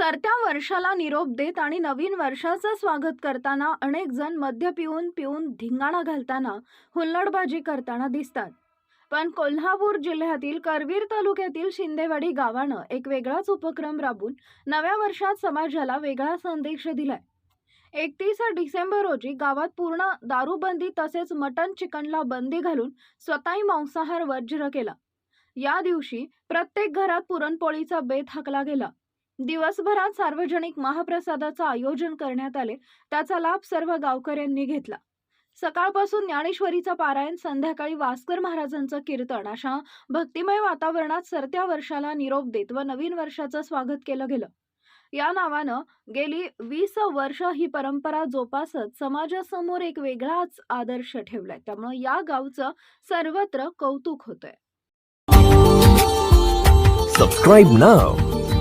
सरत्या वर्षाला निरोप देत आणि नवीन वर्षाचं स्वागत करताना अनेक जण मद्य पिऊन पिऊन धिंगाणा घालताना हुल्लडबाजी करताना दिसतात. पण कोल्हापूर जिल्ह्यातील करवीर तालुक्यातील शिंदेवाडी गावानं एक वेगळाच उपक्रम राबून नव्या वर्षात समाजाला वेगळा संदेश दिलाय. एकतीस डिसेंबर रोजी गावात पूर्ण दारूबंदी तसेच मटन चिकनला बंदी घालून स्वतःही मांसाहार वज्र केला. या दिवशी प्रत्येक घरात पुरणपोळीचा बेत हाकला गेला. दिवसभरात सार्वजनिक महाप्रसादाचं आयोजन करण्यात आले. त्याचा लाभ सर्व गावकऱ्यांनी घेतला. सकाळपासून ज्ञानेश्वरीचं पारायण संध्याकाळी वास्कर महाराजांचं कीर्तन अशा भक्तिमय वातावरणात सरत्या वर्षाला निरोप देत व नवीन वर्षाचं स्वागत केलं गेलं. या नावानं गेली वीस वर्ष ही परंपरा जोपासत समाजासमोर एक वेगळाच आदर्श ठेवलाय. त्यामुळे या गावचं सर्वत्र कौतुक होतंय. सबस्क्राईब नाव